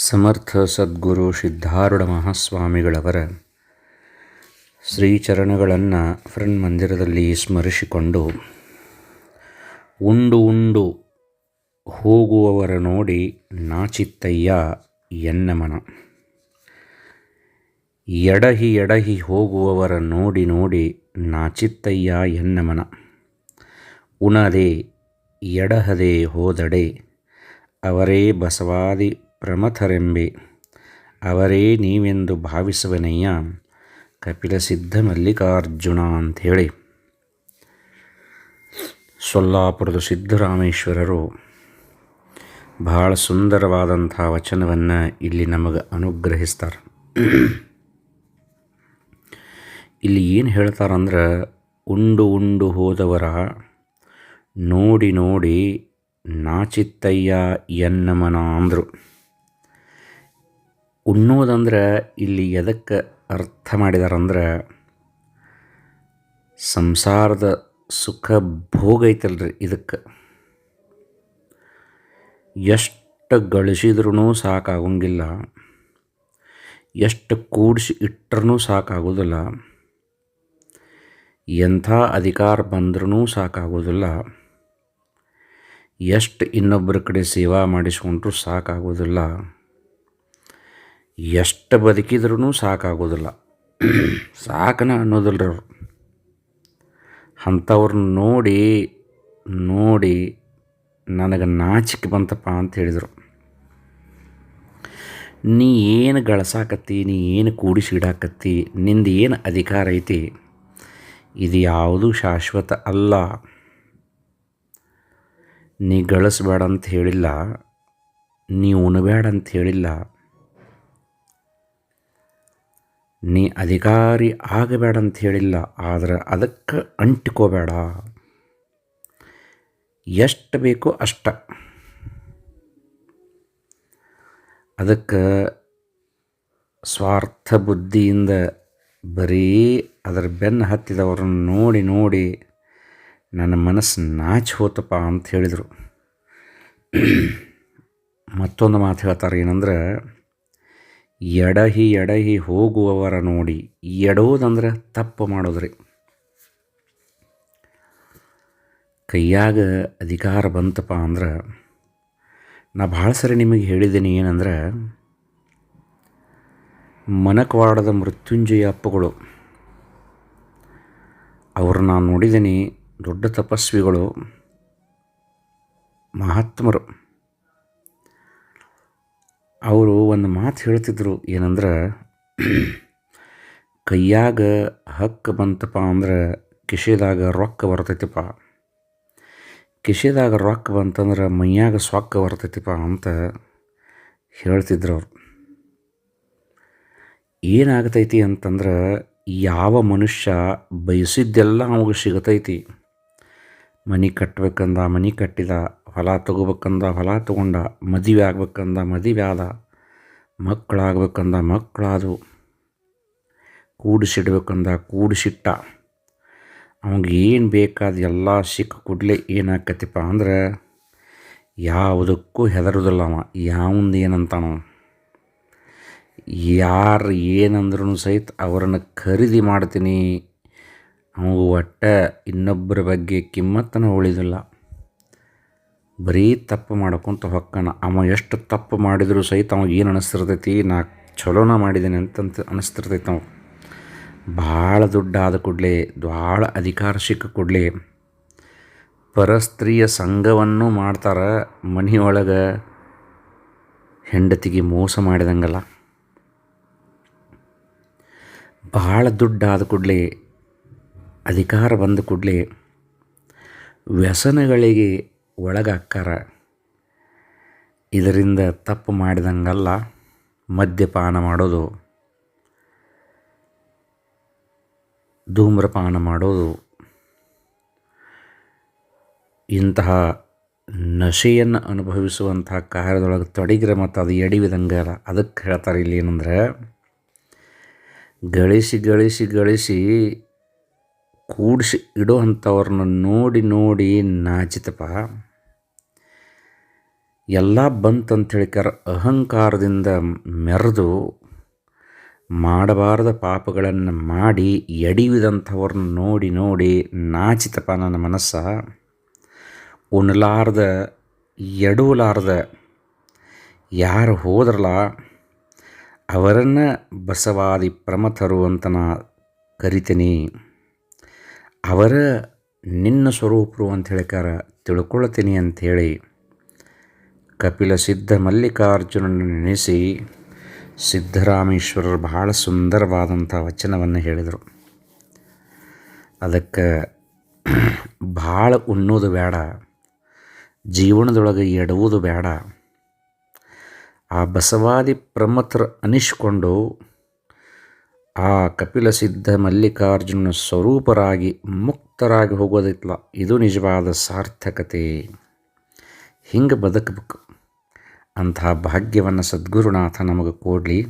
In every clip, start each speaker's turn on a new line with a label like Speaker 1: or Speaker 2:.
Speaker 1: ಸಮರ್ಥ ಸದ್ಗುರು Siddharudha ಮಹಾಸ್ವಾಮಿಗಳವರ ಶ್ರೀಚರಣಗಳನ್ನು friend ಮಂದಿರದಲ್ಲಿ ಸ್ಮರಿಸಿಕೊಂಡು ಉಂಡು ಉಂಡು ಹೋಗುವವರ ನೋಡಿ ನಾಚಿತ್ತಯ್ಯ ಎನ್ನ ಮನ ಎಡಹಿ ಎಡಹಿ ಹೋಗುವವರ ನೋಡಿ ನೋಡಿ ನಾಚಿತ್ತಯ್ಯ ಎನ್ನ ಮನ ಉಣದೆ ಎಡಹದೆ ಹೋದಡೆ ಅವರೇ ಬಸವಾದಿ ಪ್ರಮಥರೆಂಬೆ, ಅವರೇ ನೀವೆಂದು ಭಾವಿಸುವನಯ್ಯ, ಕಪಿಲ ಸಿದ್ಧ ಮಲ್ಲಿಕಾರ್ಜುನ ಅಂಥೇಳಿ. ಸೊಲ್ಲಾಪುರದ ಸಿದ್ಧರಾಮೇಶ್ವರರು ಬಹಳ ಸುಂದರವಾದಂಥ ವಚನವನ್ನು ಇಲ್ಲಿ ನಮಗೆ ಅನುಗ್ರಹಿಸ್ತಾರೆ. ಇಲ್ಲಿ ಏನು ಹೇಳ್ತಾರಂದ್ರೆ, ಉಂಡು ಉಂಡು ಹೋದವರ ನೋಡಿ ನೋಡಿ ನಾಚಿತ್ತಯ್ಯ ಎನ್ನಮನ ಅಂದರು. ಉಣ್ಣೋದಂದ್ರೆ ಇಲ್ಲಿ ಎದಕ್ಕೆ ಅರ್ಥ ಮಾಡಿದಾರಂದ್ರೆ ಸಂಸಾರದ ಸುಖ ಭೋಗ ಐತಲ್ರಿ ಇದಕ್ಕೆ. ಎಷ್ಟು ಗಳಿಸಿದ್ರೂ ಸಾಕಾಗಂಗಿಲ್ಲ, ಎಷ್ಟು ಕೂಡಿಸಿ ಇಟ್ಟರೂ ಸಾಕಾಗೋದಿಲ್ಲ, ಎಂಥ ಅಧಿಕಾರ ಬಂದ್ರೂ ಸಾಕಾಗೋದಿಲ್ಲ, ಎಷ್ಟು ಇನ್ನೊಬ್ಬರ ಕಡೆ ಸೇವಾ ಮಾಡಿಸ್ಕೊಂಡ್ರೂ ಸಾಕಾಗೋದಿಲ್ಲ. ಎಷ್ಟು ಬದುಕಿದ್ರೂ ಸಾಕಾಗೋದಿಲ್ಲ. ಸಾಕನ ಅನ್ನೋದಿಲ್ಲ ಅವರು. ಅಂಥವ್ರನ್ನ ನೋಡಿ ನೋಡಿ ನನಗೆ ನಾಚಿಕೆ ಬಂತಪ್ಪ ಅಂತ ಹೇಳಿದರು. ನೀ ಏನು ಗಳಸಾಕತ್ತಿ, ನೀ ಏನು ಕೂಡಿಸಿಡಾಕತ್ತಿ ನಿಂದು ಏನು ಅಧಿಕಾರ ಐತಿ, ಇದು ಯಾವುದೂ ಶಾಶ್ವತ ಅಲ್ಲ. ನೀ ಗಳಿಸ್ಬೇಡ ಅಂತ ಹೇಳಿಲ್ಲ, ನೀ ಉಣಬೇಡ ಅಂತ ಹೇಳಿಲ್ಲ. ನೀ ಅಧಿಕಾರಿ ಆಗಬೇಡ ಅಂತ ಹೇಳಿಲ್ಲ ಆದರೆ ಅದಕ್ಕೆ ಅಂಟಿಕೋಬೇಡ. ಎಷ್ಟು ಬೇಕೋ ಅಷ್ಟ. ಅದಕ್ಕೆ ಸ್ವಾರ್ಥ ಬುದ್ಧಿಯಿಂದ ಬರೀ ಅದರ ಬೆನ್ನು ಹತ್ತಿದವರನ್ನು ನೋಡಿ ನೋಡಿ ನನ್ನ ಮನಸ್ಸು ನಾಚಿ ಹೋತಪ್ಪ ಅಂತ ಹೇಳಿದರು. ಮತ್ತೊಂದು ಮಾತು ಹೇಳ್ತಾರೆ ಏನಂದ್ರೆ ಎಡಹಿ ಎಡಹಿ ಹೋಗುವವರ ನೋಡಿ ಎಡೋದಂದ್ರೆ ತಪ್ಪು ಮಾಡೋದ್ರಿ. ಕೈಯಾಗ ಅಧಿಕಾರ ಬಂತಪ್ಪ ಅಂದ್ರೆ, ನಾ ಭಾಳ ಸರಿ ನಿಮಗೆ ಹೇಳಿದ್ದೀನಿ ಏನಂದ್ರೆ, ಮನಕವಾಡದ ಮೃತ್ಯುಂಜಯ ಅಪ್ಪಗಳು, ಅವರು ನಾನು ನೋಡಿದ್ದೀನಿ ದೊಡ್ಡ ತಪಸ್ವಿಗಳು, ಮಹಾತ್ಮರು. ಅವರು ಒಂದು ಮಾತು ಹೇಳ್ತಿದ್ರು ಏನಂದ್ರೆ, ಕೈಯಾಗ ಹಕ್ಕು ಬಂತಪ್ಪ ಅಂದ್ರೆ ಕಿಶೆದಾಗ ರೊಕ್ಕ ಬರ್ತೈತಿಪ್ಪ ಕಿಶೆದಾಗ ರೊಕ್ಕ ಬಂತಂದ್ರೆ ಮೈಯಾಗ ಸೊಕ್ಕ ಬರ್ತೈತಿಪ್ಪ ಅಂತ ಹೇಳ್ತಿದ್ರು ಅವ್ರು. ಏನಾಗ್ತೈತಿ ಅಂತಂದ್ರೆ, ಯಾವ ಮನುಷ್ಯ ಬಯಸಿದ್ದೆಲ್ಲ ಅವಾಗ ಸಿಗತೈತಿ. ಮನೆ ಕಟ್ಬೇಕಂದ, ಮನೆ ಕಟ್ಟಿದ, ಹೊಲ ತಗೋಬೇಕಂದ, ಹೊಲ ತಗೊಂಡ, ಮದುವೆ ಆಗ್ಬೇಕಂದ, ಮದುವೆ ಆದ, ಮಕ್ಕಳಾಗ್ಬೇಕಂದ ಮಕ್ಕಳಾದವು ಕೂಡಿಸಿಡ್ಬೇಕಂದ, ಕೂಡಿಸಿಟ್ಟ. ಅವಂಗೆ ಏನು ಬೇಕಾದ ಎಲ್ಲ ಸಿಕ್ಕ ಕೂಡಲೇ ಏನಾಕತಿಪ್ಪ ಅಂದ್ರೆ ಯಾವುದಕ್ಕೂ ಹೆದರುದಿಲ್ಲ ಅವ. ಯಾವಂದು ಏನಂತಾನವ ಯಾರು ಏನಂದ್ರೂ ಸಹಿತ ಅವರನ್ನು ಖರೀದಿ ಮಾಡ್ತೀನಿ ಅವಾಗ ಒಟ್ಟು ಇನ್ನೊಬ್ಬರ ಬಗ್ಗೆ ಕಿಮ್ಮತ್ತನ ಉಳಿದಿಲ್ಲ. ಬರೀ ತಪ್ಪು ಮಾಡ್ಕೊತ ಹೊಕ್ಕನ. ಅವ ಎಷ್ಟು ತಪ್ಪು ಮಾಡಿದರೂ ಸಹಿತ ಅವ ಏನು ಅನಿಸ್ತಿರ್ತೈತಿ? ನಾ ಚಲೋನ ಮಾಡಿದ್ದೀನಿ ಅಂತಂತ ಅನಿಸ್ತಿರ್ತೈತೆ ಅವ. ಭಾಳ ದುಡ್ಡಾದ ಕೂಡಲೇ ಭಾಳ ಅಧಿಕಾರ ಸಿಕ್ಕ ಕೂಡಲೇ, ಪರಸ್ತ್ರೀಯ ಸಂಘವನ್ನು ಮಾಡ್ತಾರೆ, ಮನೆಯೊಳಗೆ ಹೆಂಡತಿಗೆ ಮೋಸ ಮಾಡಿದಂಗಲ್ಲ. ಭಾಳ ದುಡ್ಡಾದ ಕೂಡಲೇ ಅಧಿಕಾರ ಬಂದ ಕೂಡಲೇ ವ್ಯಸನಗಳಿಗೆ ಒಳಗಾಕ್ಕಾರ. ಇದರಿಂದ ತಪ್ಪು ಮಾಡಿದಂಗಲ್ಲ ಮದ್ಯಪಾನ ಮಾಡೋದು. ಧೂಮ್ರಪಾನ ಮಾಡೋದು. ಇಂತಹ ನಶೆಯನ್ನು ಅನುಭವಿಸುವಂತಹ ಕಾರ್ಯದೊಳಗೆ ತೊಡಗಿರ ಮತ್ತು ಅದು ಎಡಿವಿದಂಗಲ್ಲ ಅದಕ್ಕೆ ಹೇಳ್ತಾರೆ ಇಲ್ಲಿ ಏನಂದ್ರೆ, ಗಳಿಸಿ ಗಳಿಸಿ ಗಳಿಸಿ ಕೂಡಿಸಿ ಇಡೋ ಅಂಥವ್ರನ್ನ ನೋಡಿ ನೋಡಿ ನಾಚಿತಪ್ಪ. ಎಲ್ಲ ಬಂತಂತ ಹೇಳಿಕರ ಅಹಂಕಾರದಿಂದ ಮೆರೆದು ಮಾಡಬಾರದ ಪಾಪಗಳನ್ನು ಮಾಡಿ ಎಡಿವಿದಂಥವ್ರನ್ನ ನೋಡಿ ನೋಡಿ ನಾಚಿತಪ್ಪ ನನ್ನ ಮನಸ್ಸ. ಉಣಲಾರ್ದ, ಎಡವಲಾರ್ದ ಯಾರು ಹೋದ್ರಲ್ಲ ಅವರನ್ನು ಬಸವಾದಿ ಪ್ರಮಥರು ಅಂತ ನಾ ಕರಿತೀನಿ. ಅವರ ನಿನ್ನ ಸ್ವರೂಪರು ಅಂತ ಹೇಳಿಕಾರ ತಿಳ್ಕೊಳ್ತೀನಿ ಅಂಥೇಳಿ ಕಪಿಲ ಸಿದ್ಧ ಮಲ್ಲಿಕಾರ್ಜುನನ್ನು ನೆನೆಸಿ ಸಿದ್ಧರಾಮೇಶ್ವರರು ಬಹಳ ಸುಂದರವಾದಂಥ ವಚನವನ್ನು ಹೇಳಿದರು. ಅದಕ್ಕೆ ಭಾಳ ಉಣ್ಣೋದು ಬೇಡ, ಜೀವನದೊಳಗೆ ಎಡುವುದು ಬೇಡ. ಆ ಬಸವಾದಿ ಪ್ರಮತ್ರ ಅನಿಸ್ಕೊಂಡು ಆ ಕಪಿಲ ಸಿದ್ಧ ಮಲ್ಲಿಕಾರ್ಜುನ ಸ್ವರೂಪರಾಗಿ ಮುಕ್ತರಾಗಿ ಹೋಗೋದಿತ್ತಲ್ಲ ಇದು ನಿಜವಾದ ಸಾರ್ಥಕತೆ. ಹಿಂಗೆ ಬದುಕಬೇಕು. ಅಂತಹ ಭಾಗ್ಯವನ್ನು ಸದ್ಗುರುನಾಥ ನಮಗೆ ಕೊಡಲಿ.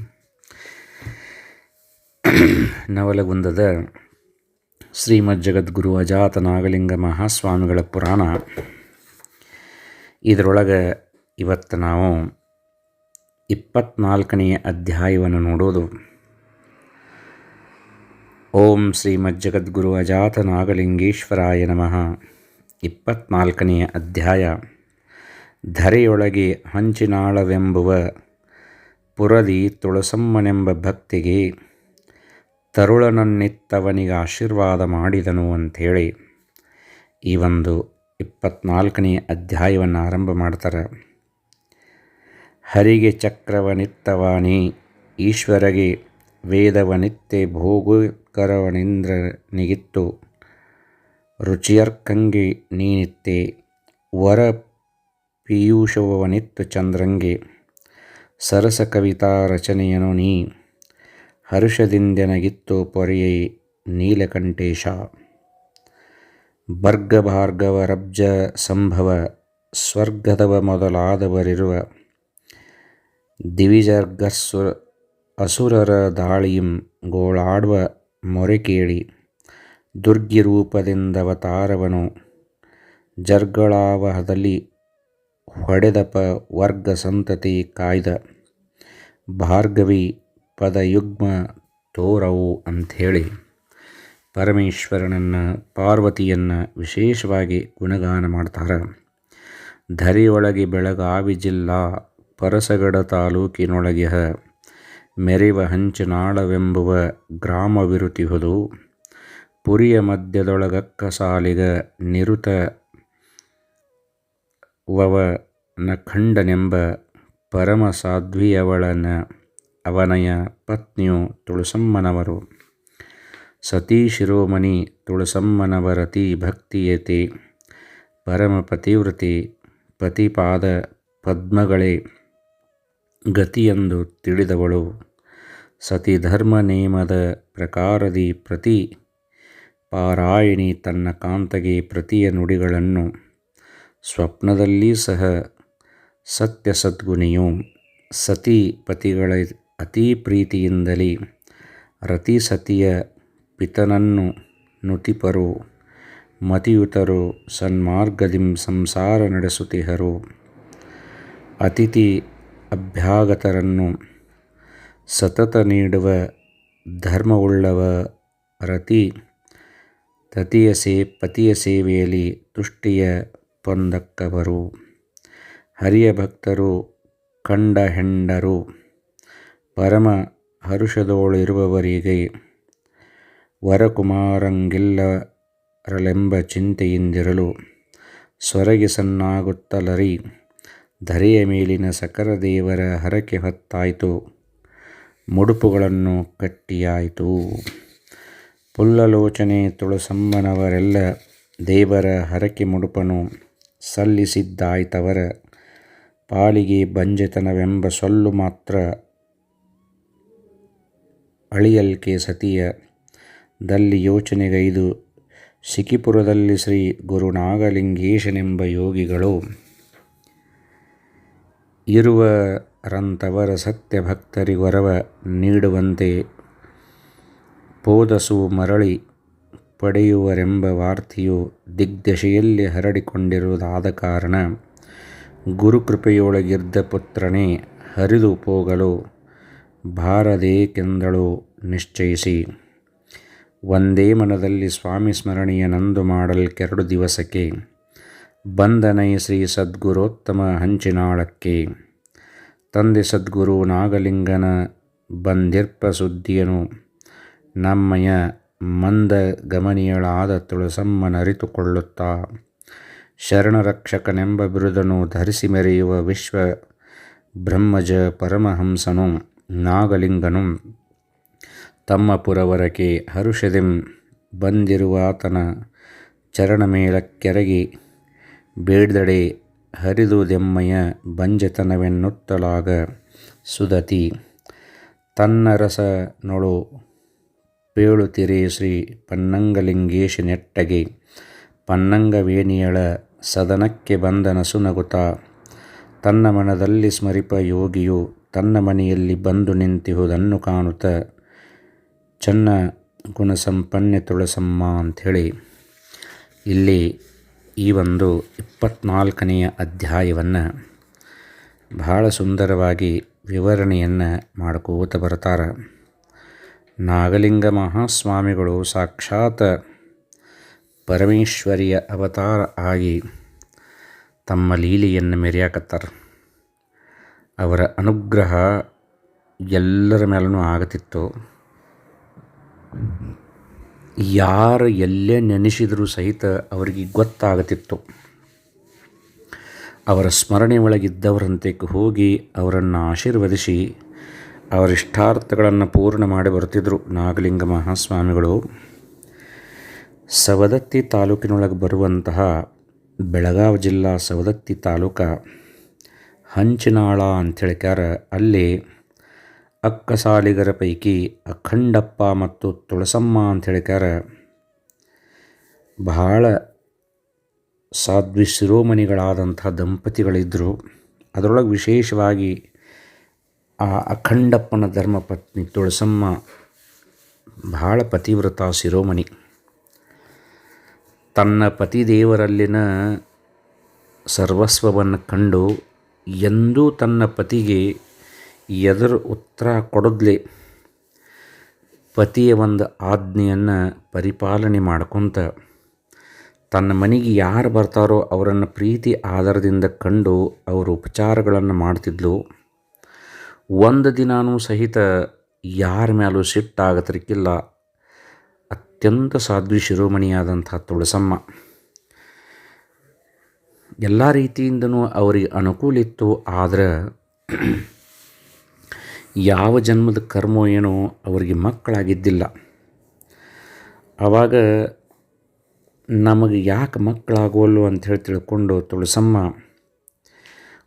Speaker 1: ನವಲಗುಂದದ ಶ್ರೀಮದ್ ಜಗದ್ಗುರು ಅಜಾತ ನಾಗಲಿಂಗ ಮಹಾಸ್ವಾಮಿಗಳ ಪುರಾಣ. ಇದರೊಳಗೆ ಇವತ್ತು ನಾವು ಇಪ್ಪತ್ನಾಲ್ಕನೆಯ ಅಧ್ಯಾಯವನ್ನು ನೋಡೋದು. ಓಂ ಶ್ರೀಮಜ್ಜಗದ್ಗುರು ಅಜಾತ ನಾಗಲಿಂಗೇಶ್ವರಾಯ ನಮಃ. ಇಪ್ಪತ್ನಾಲ್ಕನೆಯ ಅಧ್ಯಾಯ. ಧರೆಯೊಳಗೆ ಹಂಚಿನಾಳವೆಂಬುವ ಪುರದಿ ತುಳಸಮ್ಮನೆಂಬ ಭಕ್ತಿಗೆ ತರುಳನನ್ನಿತ್ತವನಿಗೆ ಆಶೀರ್ವಾದ ಮಾಡಿದನು ಅಂಥೇಳಿ ಈ ಒಂದು ಇಪ್ಪತ್ನಾಲ್ಕನೆಯ ಅಧ್ಯಾಯವನ್ನು ಆರಂಭ ಮಾಡ್ತಾರೆ. ಹರಿಗೆ ಚಕ್ರವನಿತ್ತವಾನಿ ಈಶ್ವರಗೆ ವೇದವನಿತ್ತೆ ಭೋಗಕರವನಿಂದ್ರನಿಗಿತ್ತು ರುಚಿಯರ್ಕಂಗೆ ನೀನಿತ್ತೆ ವರ ಪೀಯೂಷವನಿತ್ತು ಚಂದ್ರಂಗೆ. ಸರಸ ಕವಿತಾ ರಚನೆಯನು ನೀ, ಹರ್ಷದಿಂದೆನಗಿತ್ತು ಪೊರೆಯೈ ನೀಲಕಂಠೇಶ. ಬರ್ಗ ಭಾರ್ಗವ ರಬ್ಜ ಸಂಭವ, ಸ್ವರ್ಗದವ ಮೊದಲಾದವರಿರುವ. ದಿವಿಜರ್ಗಸ್ವ ಅಸುರರ ದಾಳಿಯಂ ಗೋಳಾಡುವ ಮೊರೆ ಕೇಳಿ. ದುರ್ಗಿ ರೂಪದಿಂದವತಾರವನು ಜರ್ಗಳಾವಹದಲ್ಲಿ ಹೊಡೆದಪ ವರ್ಗ ಸಂತತಿ ಕಾಯ್ದ. ಭಾರ್ಗವಿ ಪದಯುಗ್ಮ ತೋರವು ಅಂಥೇಳಿ. ಪರಮೇಶ್ವರನನ್ನು ಪಾರ್ವತಿಯನ್ನು ವಿಶೇಷವಾಗಿ ಗುಣಗಾನ ಮಾಡ್ತಾರೆ. ಧರಿಯೊಳಗೆ ಬೆಳಗಾವಿ ಜಿಲ್ಲಾ ಪರಸಗಡ ತಾಲೂಕಿನೊಳಗೆ ಮೆರಿವ ಹಂಚನಾಳವೆಂಬುವ ಗ್ರಾಮವಿರುತಿಹುದು. ಪುರಿಯ ಮಧ್ಯದೊಳಗಕ್ಕ ಸಾಲಿಗ ನಿರುತ ವವ ನಖಂಡನೆಂಬ ಪರಮ ಸಾಧ್ವಿಯವಳನ ಅವನಯ ಪತ್ನಿಯು ತುಳಸಮ್ಮನವರು. ಸತೀಶಿರೋಮಣಿ ತುಳಸಮ್ಮನವರತಿ ಭಕ್ತಿಯೇತಿ, ಪರಮ ಪತಿವೃತಿ ಪತಿಪಾದ ಪದ್ಮಗಳೇ ಗತಿಯೆಂದು ತಿಳಿದವಳು. ಸತಿ ಧರ್ಮ ನೇಮದ ಪ್ರಕಾರದಿ ಪ್ರತಿ ಪಾರಾಯಣಿ ತನ್ನ ಕಾಂತಗೆ ಪ್ರತಿಯ ನುಡಿಗಳನ್ನು ಸ್ವಪ್ನದಲ್ಲಿ ಸಹ ಸತ್ಯ ಸದ್ಗುಣಿಯು ಸತಿ ಪತಿಗಳ ಅತಿ ಪ್ರೀತಿಯಿಂದಲೇ ರತಿ ಸತಿಯ ಪಿತನನ್ನು ನುತಿಪರು, ಮತಿಯುತರು, ಸನ್ಮಾರ್ಗದಿಂ ಸಂಸಾರ ನಡೆಸುತ್ತಿಹರು. ಅತಿಥಿ ಅಭ್ಯಾಗತರನ್ನು ಸತತ ನೀಡುವ ಧರ್ಮವುಳ್ಳವ ರತಿ ತತಿಯ ಸೇ ಪತಿಯ ಸೇವೆಯಲ್ಲಿ ತುಷ್ಟಿಯ ಪೊಂದಕ್ಕವರು. ಹರಿಯ ಭಕ್ತರು, ಕಂಡ ಹೆಂಡರು, ಪರಮ ಹರುಷದೋಳಿರುವವರಿಗೆ ವರಕುಮಾರಂಗಿಲ್ಲರಲೆಂಬ ಚಿಂತೆಯಿಂದಿರಲು ಸ್ವರಗೆ ಸನ್ನಾಗುತ್ತಲರಿ. ಧರೆಯ ಮೇಲಿನ ಸಕರ ದೇವರ ಹರಕೆ ಹೊತ್ತಾಯಿತು. ಮುಡುಪುಗಳನ್ನು ಕಟ್ಟಿಯಾಯಿತು. ಪುಲ್ಲಲೋಚನೆ ತುಳಸಮ್ಮನವರೆಲ್ಲ ದೇವರ ಹರಕೆ ಮುಡುಪನು ಸಲ್ಲಿಸಿದ್ದಾಯ್ತವರ. ಪಾಲಿಗೆ ಬಂಜೆತನವೆಂಬ ಸೊಲ್ಲು ಮಾತ್ರ ಅಳಿಯಲ್ಕೆ ಸತಿಯ. ದಲ್ಲಿ ಯೋಚನೆಗೈದು ಸಿಕಿಪುರದಲ್ಲಿ ಶ್ರೀ ಗುರುನಾಗಲಿಂಗೇಶನೆಂಬ ಯೋಗಿಗಳು. ಇರುವರಂತವರ ಸತ್ಯ ಭಕ್ತರಿಗೊರವ ನೀಡುವಂತೆ ಪೋದಸು ಮರಳಿ ಪಡೆಯುವರೆಂಬ ವಾರ್ತೆಯು ದಿಗ್ದಶೆಯಲ್ಲಿ ಹರಡಿಕೊಂಡಿರುವುದಾದ ಕಾರಣ ಗುರುಕೃಪೆಯೊಳಗಿದ್ದ ಪುತ್ರನೇ ಹರಿದು ಹೋಗಲು ಬಾರದೇಕೆಂದಳು ನಿಶ್ಚಯಿಸಿ. ಒಂದೇ ಮನದಲ್ಲಿ ಸ್ವಾಮಿ ಸ್ಮರಣೆಯನಂದು ಮಾಡಲ್ಕೆರಡು ದಿವಸಕ್ಕೆ ಬಂದನೈ ಶ್ರೀ ಸದ್ಗುರೋತ್ತಮ ಹಂಚಿನಾಳಕ್ಕೆ. ತಂದೆ ಸದ್ಗುರು ನಾಗಲಿಂಗನ ಬಂದಿರ್ಪ ಸುದ್ದಿಯನು, ನಮ್ಮಯ ಮಂದ ಗಮನಿಯಳಾದ ತುಳಸಮ್ಮನರಿತುಕೊಳ್ಳುತ್ತಾ ಶರಣರಕ್ಷಕನೆಂಬ ಬಿರುದನು ಧರಿಸಿ ಮೆರೆಯುವ ವಿಶ್ವ ಬ್ರಹ್ಮಜ ಪರಮಹಂಸನು, ನಾಗಲಿಂಗನು, ತಮ್ಮ ಪುರವರಕೆ ಹರುಷದೆಂ ಬಂದಿರುವಾತನ ಚರಣ ಮೇಲಕ್ಕೆರಗಿ ಬೇಡ್ದಡೆ ಹರಿದುದೆಮ್ಮಯ ಬಂಜತನವೆನ್ನುತ್ತಲಾಗ ಸುದತಿ ತನ್ನ ರಸನೊಳು ಪೇಳುತಿರೆ ಶ್ರೀ ಪನ್ನಂಗಲಿಂಗೇಶ ನೆಟ್ಟಗೆ, ಪನ್ನಂಗವೇಣಿಯಳ ಸದನಕ್ಕೆ ಬಂದ ಸುನಗುತ, ತನ್ನ ಮನದಲ್ಲಿ ಸ್ಮರಿಪ ಯೋಗಿಯು ತನ್ನ ಮನೆಯಲ್ಲಿ ಬಂದು ನಿಂತಿಹುದನ್ನು ಕಾಣುತ್ತ, ಚನ್ನ ಗುಣಸಂಪನ್ನೆ ತುಳಸಮ್ಮ ಅಂಥೇಳಿ, ಇಲ್ಲಿ ಈ ಒಂದು ಇಪ್ಪತ್ನಾಲ್ಕನೆಯ ಅಧ್ಯಾಯವನ್ನು ಬಹಳ ಸುಂದರವಾಗಿ ವಿವರಣೆಯನ್ನು ಮಾಡ್ಕೋತ ಬರ್ತಾರೆ. ನಾಗಲಿಂಗ ಮಹಾಸ್ವಾಮಿಗಳು ಸಾಕ್ಷಾತ್ ಪರಮೇಶ್ವರಿಯ ಅವತಾರ ಆಗಿ ತಮ್ಮ ಲೀಲೆಯನ್ನು ಮೆರೆಯಾಕತ್ತಾರೆ. ಅವರ ಅನುಗ್ರಹ ಎಲ್ಲರ ಮೇಲೂ ಆಗತಿತ್ತು. ಯಾರು ಎಲ್ಲೇ ನೆನೆಸಿದರೂ ಸಹಿತ ಅವರಿಗೆ ಗೊತ್ತಾಗತಿತ್ತು. ಅವರ ಸ್ಮರಣೆ ಒಳಗಿದ್ದವರಂತೆ ಹೋಗಿ ಅವರನ್ನು ಆಶೀರ್ವದಿಸಿ ಅವರ ಇಷ್ಟಾರ್ಥಗಳನ್ನು ಪೂರ್ಣ ಮಾಡಿ ಬರ್ತಿದ್ದರು ನಾಗಲಿಂಗ ಮಹಾಸ್ವಾಮಿಗಳು. ಸವದತ್ತಿ ತಾಲೂಕಿನೊಳಗೆ ಬರುವಂತಹ ಬೆಳಗಾವಿ ಜಿಲ್ಲಾ ಸವದತ್ತಿ ತಾಲೂಕ ಹಂಚಿನಾಳ ಅಂಥೇಳಿಕ್ಯಾರ ಅಲ್ಲಿ ಅಕ್ಕಸಾಲಿಗರ ಪೈಕಿ ಅಖಂಡಪ್ಪ ಮತ್ತು ತುಳಸಮ್ಮ ಅಂತ ಹೇಳಿಕಾರ ಬಹಳ ಸಾಧ್ವಿ ಶಿರೋಮಣಿಗಳಾದಂಥ ದಂಪತಿಗಳಿದ್ದರು ಅದರೊಳಗೆ ವಿಶೇಷವಾಗಿ ಆ ಅಖಂಡಪ್ಪನ ಧರ್ಮಪತ್ನಿ ತುಳಸಮ್ಮ ಬಹಳ ಪತಿವ್ರತ ಶಿರೋಮಣಿ. ತನ್ನ ಪತಿದೇವರಲ್ಲಿನ ಸರ್ವಸ್ವವನ್ನು ಕಂಡು ಎಂದೂ ತನ್ನ ಪತಿಗೆ ಎದುರು ಉತ್ತರ ಕೊಡದ್ಲಿ. ಪತಿಯ ಒಂದು ಆಜ್ಞೆಯನ್ನು ಪರಿಪಾಲನೆ ಮಾಡ್ಕೊತ, ತನ್ನ ಮನೆಗೆ ಯಾರು ಬರ್ತಾರೋ ಅವರನ್ನು ಪ್ರೀತಿ ಆಧಾರದಿಂದ ಕಂಡು ಅವರು ಉಪಚಾರಗಳನ್ನು ಮಾಡ್ತಿದ್ಲು. ಒಂದು ದಿನಾನೂ ಸಹಿತ ಯಾರ ಮೇಲೂ ಸಿಟ್ಟಾಗತಿರ್ಕಿಲ್ಲ. ಅತ್ಯಂತ ಸಾಧ್ವಿ ಶಿರೋಮಣಿಯಾದಂಥ ತುಳಸಮ್ಮ. ಎಲ್ಲ ರೀತಿಯಿಂದನೂ ಅವರಿಗೆ ಅನುಕೂಲ ಇತ್ತು, ಆದರೆ ಯಾವ ಜನ್ಮದ ಕರ್ಮ ಏನೋ ಅವರಿಗೆ ಮಕ್ಕಳಾಗಿದ್ದಿಲ್ಲ. ಆವಾಗ ನಮಗೆ ಯಾಕೆ ಮಕ್ಕಳಾಗೋಲ್ಲು ಹೇಳಿ ತಿಳ್ಕೊಂಡು ತುಳಸಮ್ಮ,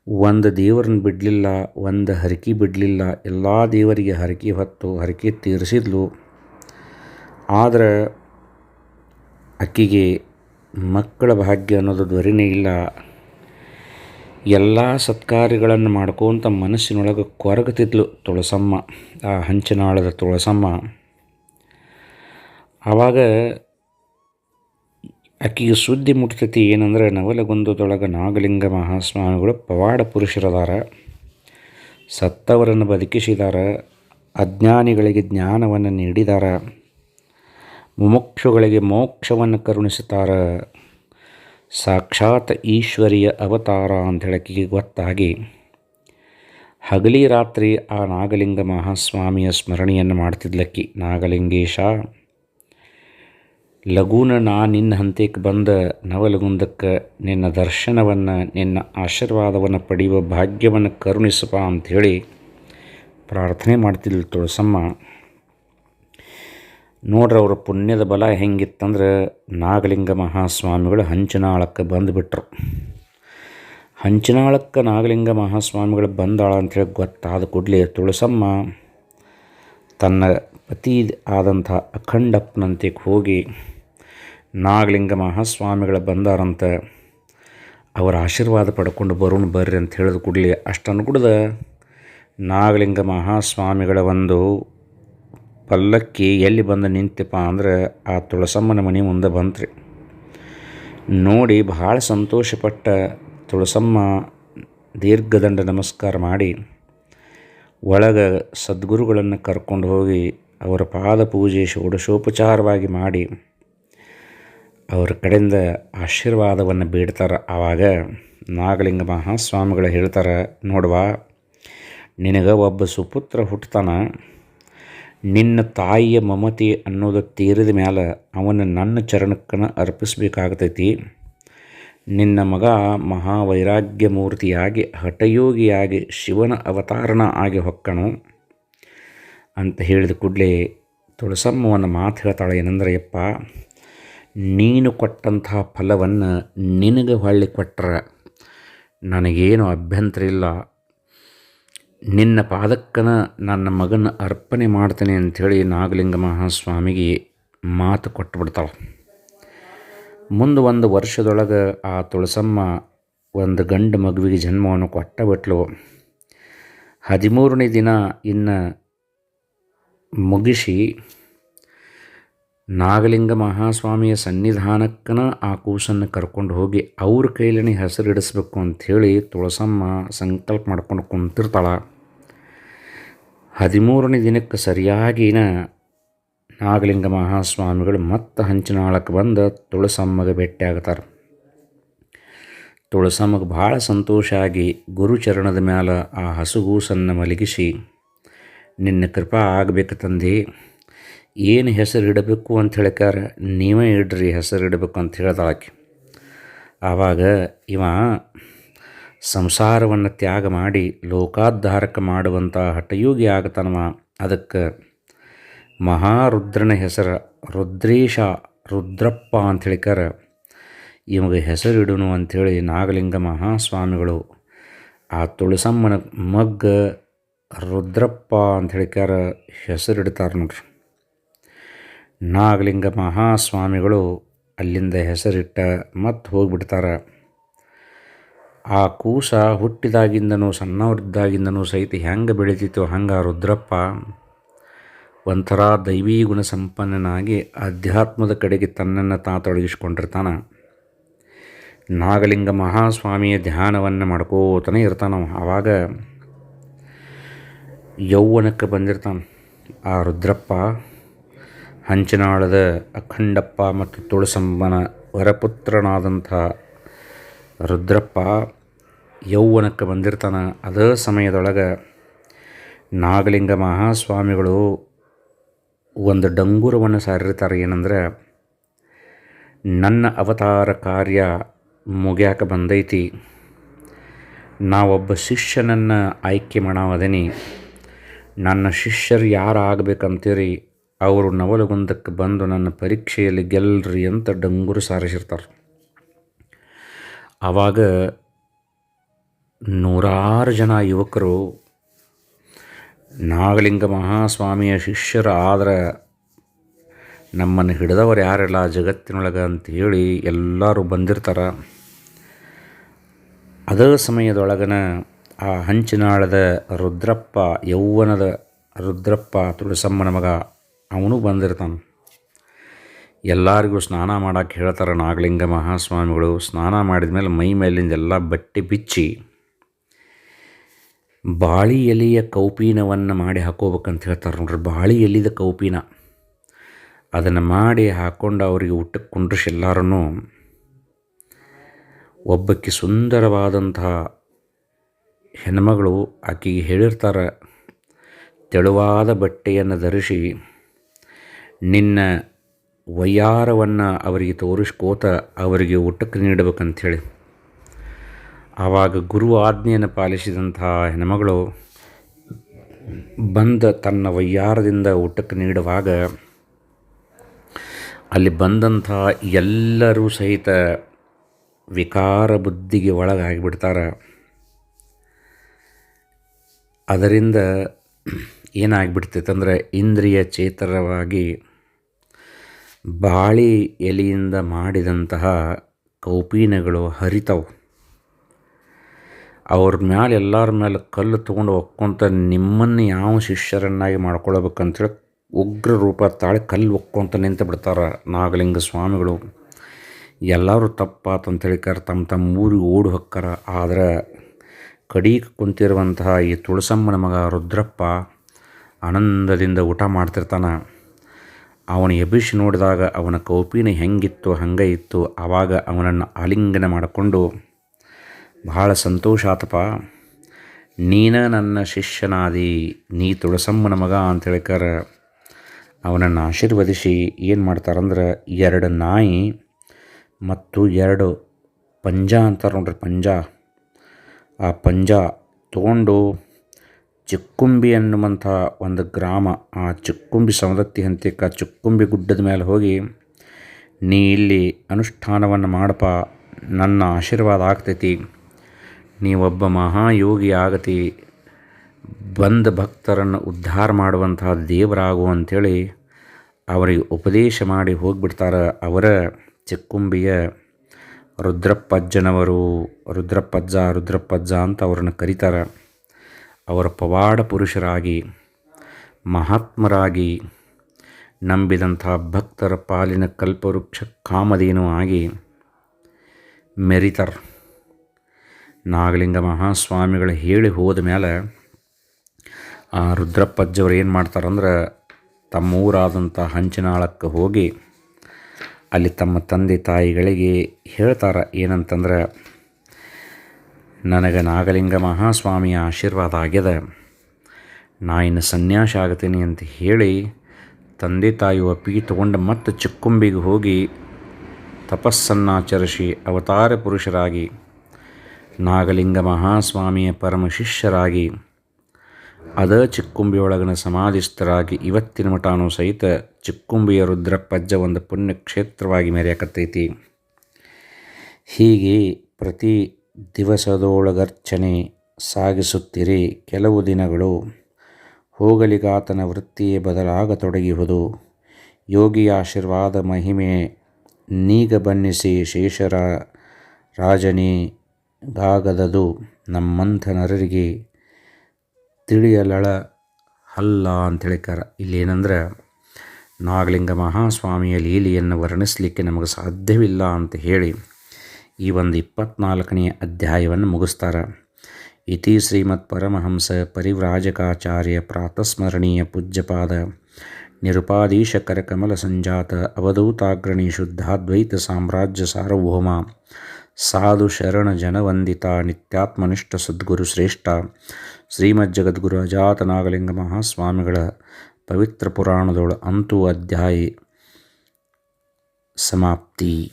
Speaker 1: ಒಂದು ದೇವರನ್ನ ಬಿಡಲಿಲ್ಲ, ಒಂದು ಹರಕೆ ಬಿಡಲಿಲ್ಲ, ಎಲ್ಲ ದೇವರಿಗೆ ಹರಕೆ ಹೊತ್ತು ಹರಕೆ ತೀರಿಸಿದ್ಲು. ಆದ್ರೆ ಅಕ್ಕಿಗೆ ಮಕ್ಕಳ ಭಾಗ್ಯ ಅನ್ನೋದು ಧ್ವರಿನೇ ಇಲ್ಲ. ಎಲ್ಲ ಸತ್ಕಾರ್ಯಗಳನ್ನು ಮಾಡ್ಕೊತ ಮನಸ್ಸಿನೊಳಗೆ ಕೊರಗುತ್ತಿದ್ಲು ತುಳಸಮ್ಮ, ಆ ಹಂಚಿನಾಳದ ತುಳಸಮ್ಮ. ಆವಾಗ ಆಕೆಗೆ ಸುದ್ದಿ ಮುಟ್ತೈತಿ ಏನಂದ್ರೆ, ನವಲಗುಂದದೊಳಗೆ ನಾಗಲಿಂಗ ಮಹಾಸ್ವಾಮಿಗಳು ಪವಾಡ ಪುರುಷರದಾರ, ಸತ್ತವರನ್ನು ಬದುಕಿಸಿದಾರ, ಅಜ್ಞಾನಿಗಳಿಗೆ ಜ್ಞಾನವನ್ನು ನೀಡಿದಾರ, ಮುಮುಕ್ಷುಗಳಿಗೆ ಮೋಕ್ಷವನ್ನು ಕರುಣಿಸುತ್ತಾರೆ ಸಾಕ್ಷಾತ್ ಈಶ್ವರಿಯ ಅವತಾರ ಅಂತ ಹೇಳಕ್ಕೆ ಗೊತ್ತಾಗಿ ಹಗಲಿ ರಾತ್ರಿ ಆ ನಾಗಲಿಂಗ ಮಹಾಸ್ವಾಮಿಯ ಸ್ಮರಣೆಯನ್ನು ಮಾಡ್ತಿದ್ಲಕ್ಕಿ. ನಾಗಲಿಂಗೇಶ ಲಘೂನ ನಾ ನಿನ್ನ ಹಂತಕ್ಕೆ ಬಂದ ನವಲಗುಂದಕ್ಕೆ ನಿನ್ನ ದರ್ಶನವನ್ನು, ನಿನ್ನ ಆಶೀರ್ವಾದವನ್ನು ಪಡೆಯುವ ಭಾಗ್ಯವನ್ನು ಕರುಣಿಸಪ್ಪ ಅಂಥೇಳಿ ಪ್ರಾರ್ಥನೆ ಮಾಡ್ತಿದ್ಲು ತುಳಸಮ್ಮ. ನೋಡ್ರಿ ಅವ್ರ ಪುಣ್ಯದ ಬಲ ಹೆಂಗಿತ್ತಂದ್ರೆ ನಾಗಲಿಂಗ ಮಹಾಸ್ವಾಮಿಗಳು ಹಂಚಿನಾಳಕ್ಕೆ ಬಂದುಬಿಟ್ರು. ಹಂಚಿನಾಳಕ್ಕೆ ನಾಗಲಿಂಗ ಮಹಾಸ್ವಾಮಿಗಳು ಬಂದಾಳ ಅಂಥೇಳಿ ಗೊತ್ತಾದ ಕೂಡಲೇ ತುಳಸಮ್ಮ ತನ್ನ ಪತಿ ಆದಂಥ ಅಖಂಡಪ್ಪನಂತೆ ಹೋಗಿ ನಾಗಲಿಂಗ ಮಹಾಸ್ವಾಮಿಗಳು ಬಂದಾರಂತ ಅವರ ಆಶೀರ್ವಾದ ಪಡ್ಕೊಂಡು ಬರೋಣ ಬರ್ರಿ ಅಂತ ಹೇಳಿದ ಕೂಡಲೇ ಅಷ್ಟನ್ನು ಕುಡ್ದ ನಾಗಲಿಂಗ ಮಹಾಸ್ವಾಮಿಗಳ ಒಂದು ಪಲ್ಲಕ್ಕಿ ಎಲ್ಲಿ ಬಂದು ನಿಂತಪ್ಪ ಅಂದ್ರೆ ಆ ತುಳಸಮ್ಮನ ಮನೆ ಮುಂದೆ ಬಂತ್ರಿ. ನೋಡಿ ಭಾಳ ಸಂತೋಷಪಟ್ಟ ತುಳಸಮ್ಮ ದೀರ್ಘದಂಡ ನಮಸ್ಕಾರ ಮಾಡಿ ಒಳಗೆ ಸದ್ಗುರುಗಳನ್ನು ಕರ್ಕೊಂಡು ಹೋಗಿ ಅವರ ಪಾದ ಪೂಜೆ ಷೋಡಶೋಪಚಾರವಾಗಿ ಮಾಡಿ ಅವರ ಕಡೆಯಿಂದ ಆಶೀರ್ವಾದವನ್ನು ಬೀಡ್ತಾರೆ ಆವಾಗ ನಾಗಲಿಂಗ ಮಹಾಸ್ವಾಮಿಗಳು ಹೇಳ್ತಾರೆ, ನೋಡುವ, ನಿನಗೆ ಒಬ್ಬ ಸುಪುತ್ರ ಹುಟ್ಟತಾನ ನಿನ್ನ ತಾಯಿಯ ಮಮತೆ ಅನ್ನೋದು ತೀರಿದ ಮ್ಯಾಲೆ ಅವನ ನನ್ನ ಚರಣಕ್ಕನ ಅರ್ಪಿಸಬೇಕಾಗತೈತಿ. ನಿನ್ನ ಮಗ ಮಹಾವೈರಾಗ್ಯ ಮೂರ್ತಿಯಾಗಿ ಹಠಯೋಗಿಯಾಗಿ ಶಿವನ ಅವತಾರಣ ಆಗಿ ಹೊಕ್ಕಣು ಅಂತ ಹೇಳಿದ ಕೂಡಲೇ ತುಳಸಮ್ಮವನ್ನು ಮಾತು ಹೇಳ್ತಾಳೆ ಏನಂದ್ರೆ ಯಪ್ಪ ನೀನು ಕೊಟ್ಟಂತಹ ಫಲವನ್ನು ನಿನಗೆ ಹೊಳ್ಳಿ ಕೊಟ್ಟರೆ ನನಗೇನು ಅಭ್ಯಂತರ ಇಲ್ಲ. ನಿನ್ನ ಪಾದಕ್ಕನ ನನ್ನ ಮಗನ ಅರ್ಪಣೆ ಮಾಡ್ತೇನೆ ಅಂಥೇಳಿ ನಾಗಲಿಂಗ ಮಹಾಸ್ವಾಮಿಗೆ ಮಾತು ಕೊಟ್ಟು ಬಿಡ್ತಾಳೆ ಮುಂದೆ ಒಂದು ವರ್ಷದೊಳಗೆ ಆ ತುಳಸಮ್ಮ ಒಂದು ಗಂಡು ಮಗುವಿಗೆ ಜನ್ಮವನ್ನು ಕೊಟ್ಟ ಬಿಟ್ಲು ಹದಿಮೂರನೇ ದಿನ ಇನ್ನು ಮುಗಿಸಿ ನಾಗಲಿಂಗ ಮಹಾಸ್ವಾಮಿಯ ಸನ್ನಿಧಾನಕ್ಕನ ಆ ಕೂಸನ್ನು ಕರ್ಕೊಂಡು ಹೋಗಿ ಅವ್ರ ಕೈಲೇ ಹೆಸರಿಡಿಸ್ಬೇಕು ಅಂಥೇಳಿ ತುಳಸಮ್ಮ ಸಂಕಲ್ಪ ಮಾಡ್ಕೊಂಡು ಕುಂತಿರ್ತಾಳೆ. ಹದಿಮೂರನೇ ದಿನಕ್ಕೆ ಸರಿಯಾಗಿನ ನಾಗಲಿಂಗ ಮಹಾಸ್ವಾಮಿಗಳು ಮತ್ತೆ ಹಂಚಿನಾಳಕ್ಕೆ ಬಂದು ತುಳಸಮ್ಮಗೆ ಭೇಟಿಯಾಗ್ತಾರೆ. ತುಳಸಮ್ಮಗೆ ಭಾಳ ಸಂತೋಷ ಆಗಿ ಗುರುಚರಣದ ಮೇಲೆ ಆ ಹಸುಗೂಸನ್ನು ಮಲಗಿಸಿ, ನಿನ್ನ ಕೃಪಾ ಆಗಬೇಕು ತಂದೆ, ಏನು ಹೆಸರು ಇಡಬೇಕು ಅಂತ ಹೇಳ್ಕಾರ ನೀವೇ ಇಡ್ರಿ ಹೆಸರು ಇಡಬೇಕು ಅಂತ ಹೇಳ್ದಾಳಾಕಿ. ಆವಾಗ ಇವ ಸಂಸಾರವನ್ನು ತ್ಯಾಗ ಮಾಡಿ ಲೋಕಾದ್ಧಾರಕ ಮಾಡುವಂಥ ಹಠಯೋಗಿ ಆಗತನವ. ಅದಕ್ಕೆ ಮಹಾರುದ್ರನ ಹೆಸರು ರುದ್ರೇಶ ರುದ್ರಪ್ಪ ಅಂತ ಹೇಳಿಕಾರ ಇವಾಗ ಹೆಸರಿಡುನು ಅಂಥೇಳಿ ನಾಗಲಿಂಗ ಮಹಾಸ್ವಾಮಿಗಳು, ಆ ತುಳಸಮ್ಮನ ಮಗ್ಗ ರುದ್ರಪ್ಪ ಅಂತ ಹೇಳಿಕಾರ ಹೆಸರಿಡ್ತಾರೆ ನೋಡ್ರಿ. ನಾಗಲಿಂಗ ಮಹಾಸ್ವಾಮಿಗಳು ಅಲ್ಲಿಂದ ಹೆಸರಿಟ್ಟ ಮತ್ತೆ ಹೋಗಿಬಿಡ್ತಾರೆ. ಆ ಕೂಸ ಹುಟ್ಟಿದಾಗಿಂದನೂ ಸಣ್ಣವರಿದ್ದಾಗಿಂದನೂ ಸಹಿತ ಹೆಂಗೆ ಬೆಳೀತಿತ್ತು ಹಂಗೆ ರುದ್ರಪ್ಪ ಒಂಥರ ದೈವೀ ಗುಣ ಸಂಪನ್ನನಾಗಿ ಅಧ್ಯಾತ್ಮದ ಕಡೆಗೆ ತನ್ನನ್ನು ತಾ ತೊಡಗಿಸ್ಕೊಂಡಿರ್ತಾನೆ ನಾಗಲಿಂಗ ಮಹಾಸ್ವಾಮಿಯ ಧ್ಯಾನವನ್ನು ಮಾಡ್ಕೋತಾನೆ ಇರ್ತಾನೆ ಆವಾಗ ಯೌವನಕ್ಕೆ ಬಂದಿರ್ತಾನೆ. ಆ ರುದ್ರಪ್ಪ ಹಂಚಿನಾಳದ ಅಖಂಡಪ್ಪ ಮತ್ತು ತುಳಸಂಬನ ವರಪುತ್ರನಾದಂಥ ರುದ್ರಪ್ಪ ಯೌವನಕ್ಕೆ ಬಂದಿರ್ತಾನೆ. ಅದೇ ಸಮಯದೊಳಗೆ ನಾಗಲಿಂಗ ಮಹಾಸ್ವಾಮಿಗಳು ಒಂದು ಡಂಗುರವನ್ನು ಸಾರಿರ್ತಾರೆ ಏನಂದ್ರೆ, ನನ್ನ ಅವತಾರ ಕಾರ್ಯ ಮುಗ್ಯಾಕ ಬಂದೈತಿ. ನಾವೊಬ್ಬ ಶಿಷ್ಯನನ್ನು ಆಯ್ಕೆ ಮಾಡಾವದೇನಿ. ನನ್ನ ಶಿಷ್ಯರು ಯಾರು ಆಗಬೇಕಂತೀರಿ ಅವರು ನವಲಗುಂದಕ್ಕೆ ಬಂದು ನನ್ನ ಪರೀಕ್ಷೆಯಲ್ಲಿ ಗೆಲ್ಲರಿ ಅಂತ ಡಂಗುರು ಸಾರಿಸಿರ್ತಾರೆ. ಆವಾಗ ನೂರಾರು ಜನ ಯುವಕರು ನಾಗಲಿಂಗ ಮಹಾಸ್ವಾಮಿಯ ಶಿಷ್ಯರು ಆದ್ರೆ ನಮ್ಮನ್ನು ಹಿಡಿದವರು ಯಾರಿಲ್ಲ, ಜಗತ್ತಿನೊಳಗೆ ಅಂಥೇಳಿ ಎಲ್ಲರೂ ಬಂದಿರ್ತಾರೆ. ಅದೇ ಸಮಯದೊಳಗನ ಆ ಹಂಚಿನಾಳದ ರುದ್ರಪ್ಪ, ಯೌವನದ ರುದ್ರಪ್ಪ ತುಳಸಮ್ಮನ ಮಗ, ಅವನು ಬಂದಿರ್ತಾನೆ. ಎಲ್ಲರಿಗೂ ಸ್ನಾನ ಮಾಡೋಕ್ಕೆ ಹೇಳ್ತಾರೆ ನಾಗಲಿಂಗ ಮಹಾಸ್ವಾಮಿಗಳು. ಸ್ನಾನ ಮಾಡಿದ ಮೇಲೆ ಮೈ ಮೇಲಿಂದ ಎಲ್ಲ ಬಟ್ಟೆ ಬಿಚ್ಚಿ, ಬಾಳಿ ಎಲೆಯ ಕೌಪೀನವನ್ನು ಮಾಡಿ ಹಾಕೋಬೇಕಂತ ಹೇಳ್ತಾರೆ ನೋಡ್ರಿ. ಬಾಳಿ ಎಲಿದ ಕೌಪೀನ. ಅದನ್ನು ಮಾಡಿ ಹಾಕ್ಕೊಂಡು ಅವರಿಗೆ ಊಟಕ್ಕೆ ಕುಂಡ್ರಿಸಿ ಎಲ್ಲರೂ ಒಬ್ಬಕ್ಕೆ ಸುಂದರವಾದಂತಹ ಹೆಣ್ಮಗಳು ಆಕೆಗೆ ಹೇಳಿರ್ತಾರೆ, ತೆಳುವಾದ ಬಟ್ಟೆಯನ್ನು ಧರಿಸಿ, ನಿನ್ನ ವಯ್ಯಾರವನ್ನು ಅವರಿಗೆ ತೋರಿಸ್ಕೋತ ಅವರಿಗೆ ಊಟಕ್ಕೆ ನೀಡಬೇಕಂಥೇಳಿ ಆವಾಗ ಗುರು ಆಜ್ಞೆಯನ್ನು ಪಾಲಿಸಿದಂತಹ ಹೆಣ್ಮಗಳು ಬಂದ ತನ್ನ ವಯ್ಯಾರದಿಂದ ಊಟಕ್ಕೆ ನೀಡುವಾಗ ಅಲ್ಲಿ ಬಂದಂಥ ಎಲ್ಲರೂ ಸಹಿತ ವಿಕಾರ ಬುದ್ಧಿಗೆ ಒಳಗಾಗಿಬಿಡ್ತಾರೆ. ಅದರಿಂದ ಏನಾಗ್ಬಿಡ್ತೈತಂದ್ರೆ ಇಂದ್ರಿಯ ಚೇತರವಾಗಿ ಬಾಳಿ ಎಲೆಯಿಂದ ಮಾಡಿದಂತಹ ಕೌಪೀನಗಳು ಹರಿತವು. ಅವ್ರ ಮ್ಯಾಲೆ ಎಲ್ಲರ ಮೇಲೆ ಕಲ್ಲು ತೊಗೊಂಡು ಒಕ್ಕೊಂತ ನಿಮ್ಮನ್ನು ಯಾವ ಶಿಷ್ಯರನ್ನಾಗಿ ಮಾಡ್ಕೊಳ್ಬೇಕಂತೇಳಿ ಉಗ್ರ ರೂಪ ತಾಳಿ ಕಲ್ಲು ಒಕ್ಕೊಂತ ನಿಂತು ಬಿಡ್ತಾರೆ ನಾಗಲಿಂಗ ಸ್ವಾಮಿಗಳು. ಎಲ್ಲರೂ ತಪ್ಪಾತಂತ ಹೇಳಿಕಾರ ತಮ್ಮ ತಮ್ಮ ಊರಿಗೆ ಓಡಿ ಹೊಕ್ಕಾರ. ಆದರೆ ಕಡೀಗೆ ಕುಂತಿರುವಂತಹ ಈ ತುಳಸಮ್ಮನ ಮಗ ರುದ್ರಪ್ಪ ಆನಂದದಿಂದ ಊಟ ಮಾಡ್ತಿರ್ತಾನೆ. ಅವನ ಎಬ್ಬಿಸಿ ನೋಡಿದಾಗ ಅವನ ಕೌಪಿನ ಹೆಂಗಿತ್ತು, ಹಂಗೆ ಇತ್ತು, ಆವಾಗ ಅವನನ್ನು ಆಲಿಂಗನ ಮಾಡಿಕೊಂಡು, ಬಹಳ ಸಂತೋಷ ಆತಪ್ಪ. ನೀನ ನನ್ನ ಶಿಷ್ಯನಾದಿ. ನೀ ತುಳಸಮ್ಮನ ಮಗ ಅಂತ ಹೇಳ್ಕಾರ ಅವನನ್ನು ಆಶೀರ್ವದಿಸಿ ಏನು ಮಾಡ್ತಾರಂದ್ರೆ, ಎರಡು ನಾಯಿ ಮತ್ತು ಎರಡು ಪಂಜ ಅಂತಾರೆ ನೋಡ್ರಿ ಪಂಜ. ಆ ಪಂಜ ತೊಗೊಂಡು ಚಿಕ್ಕುಂಬಿ ಅನ್ನುವಂಥ ಒಂದು ಗ್ರಾಮ, ಆ ಚಿಕ್ಕುಂಬಿ ಸಮದತ್ತಿ ಹಂತಿಕ ಚಿಕ್ಕುಂಬಿ ಗುಡ್ಡದ ಮೇಲೆ ಹೋಗಿ, ನೀ ಇಲ್ಲಿ ಅನುಷ್ಠಾನವನ್ನು ಮಾಡಪ್ಪ, ನನ್ನ ಆಶೀರ್ವಾದ ಆಗ್ತೈತಿ. ನೀವೊಬ್ಬ ಮಹಾಯೋಗಿ ಆಗತಿ. ಬಂದ ಭಕ್ತರನ್ನು ಉದ್ಧಾರ ಮಾಡುವಂತಹ ದೇವರಾಗು ಅಂಥೇಳಿ ಅವರಿಗೆ ಉಪದೇಶ ಮಾಡಿ ಹೋಗಿಬಿಡ್ತಾರೆ ಅವರ ಚಿಕ್ಕುಂಬಿಯ ರುದ್ರಪ್ಪಜ್ಜನವರು. ರುದ್ರಪ್ಪಜ್ಜ ರುದ್ರಪ್ಪಜ್ಜ ಅಂತ ಅವ್ರನ್ನ ಕರೀತಾರೆ. ಅವರ ಪವಾಡ ಪುರುಷರಾಗಿ, ಮಹಾತ್ಮರಾಗಿ, ನಂಬಿದಂಥ ಭಕ್ತರ ಪಾಲಿನ ಕಲ್ಪವೃಕ್ಷ ಕಾಮಧೇನು ಆಗಿ ಮೆರಿತರ್. ನಾಗಲಿಂಗ ಮಹಾಸ್ವಾಮಿಗಳು ಹೇಳಿ ಹೋದ ಮೇಲೆ ಆ ರುದ್ರಪ್ಪಜ್ಜವ್ರು ಏನು ಮಾಡ್ತಾರಂದ್ರೆ ತಮ್ಮೂರಾದಂಥ ಹಂಚಿನಾಳಕ್ಕೆ ಹೋಗಿ ಅಲ್ಲಿ ತಮ್ಮ ತಂದೆ ತಾಯಿಗಳಿಗೆ ಹೇಳ್ತಾರೆ ಏನಂತಂದ್ರೆ ನನಗೆ ನಾಗಲಿಂಗ ಮಹಾಸ್ವಾಮಿಯ ಆಶೀರ್ವಾದ ಆಗ್ಯದ. ನಾ ಇನ್ನು ಸನ್ಯಾಸ ಆಗತೀನಿ ಅಂತ ಹೇಳಿ ತಂದೆ ತಾಯಿ ಒಪ್ಪಿಗೆ ತಗೊಂಡು ಮತ್ತೆ ಚಿಕ್ಕುಂಬಿಗೆ ಹೋಗಿ ತಪಸ್ಸನ್ನಾಚರಿಸಿ ಅವತಾರ ಪುರುಷರಾಗಿ ನಾಗಲಿಂಗ ಮಹಾಸ್ವಾಮಿಯ ಪರಮ ಶಿಷ್ಯರಾಗಿ, ಅದ ಚಿಕ್ಕುಂಬಿಯೊಳಗನ ಸಮಾಧಿಸ್ಥರಾಗಿ ಇವತ್ತಿನ ಮಠಾನು ಸಹಿತ ಚಿಕ್ಕುಂಬಿಯ ರುದ್ರಪ್ಪಜ್ಜ ಒಂದು ಪುಣ್ಯಕ್ಷೇತ್ರವಾಗಿ ಮೆರೆಯಕತ್ತೈತಿ. ಹೀಗೆ ಪ್ರತಿ ದಿವಸದೊಳಗರ್ಚನೆ ಸಾಗಿಸುತ್ತಿರಿ. ಕೆಲವು ದಿನಗಳು ಹೋಗಲಿಗಾತನ ವೃತ್ತಿಯೇ ಬದಲಾಗತೊಡಗಿಹುದು. ಯೋಗಿಯ ಆಶೀರ್ವಾದ ಮಹಿಮೆ ನೀಗ ಬನ್ನಿಸಿ ಶೇಷರ ರಾಜನಿಗಾಗದದು ನಮ್ಮಂಥ ನರರಿಗೆ ತಿಳಿಯಲಳ ಅಲ್ಲ ಅಂತೇಳಿಕಾರ ಇಲ್ಲಿ ಏನಂದ್ರೆ ನಾಗಲಿಂಗ ಮಹಾಸ್ವಾಮಿಯ ಲೀಲೆಯನ್ನು ವರ್ಣಿಸಲಿಕ್ಕೆ ನಮಗೆ ಸಾಧ್ಯವಿಲ್ಲ ಅಂತ ಹೇಳಿ ಈ ಒಂದು ಇಪ್ಪತ್ನಾಲ್ಕನೆಯ ಅಧ್ಯಾಯವನ್ನು ಮುಗಿಸ್ತಾರೆ. ಇತಿ ಶ್ರೀಮತ್ ಪರಮಹಂಸ ಪರಿವ್ರಾಜಕಾಚಾರ್ಯ ಪ್ರಾತಸ್ಮರಣೀಯ ಪೂಜ್ಯಪಾದ ನಿರುಪಾದೀಶಕರ ಕಮಲ ಸಂಜಾತ ಅವಧೂತಾಗ್ರಣಿ ಶುದ್ಧಾದ್ವೈತ ಸಾಮ್ರಾಜ್ಯ ಸಾರ್ವಭೌಮ ಸಾಧು ಶರಣ ಜನವಂದಿತ ನಿತ್ಯಾತ್ಮನಿಷ್ಠ ಸದ್ಗುರು ಶ್ರೇಷ್ಠ ಶ್ರೀಮಜ್ಜಗದ್ಗುರು ಅಜಾತ ನಾಗಲಿಂಗ ಮಹಾಸ್ವಾಮಿಗಳ ಪವಿತ್ರ ಪುರಾಣದೊಳ ಅಂತೂ ಅಧ್ಯಾಯ ಸಮಾಪ್ತಿ.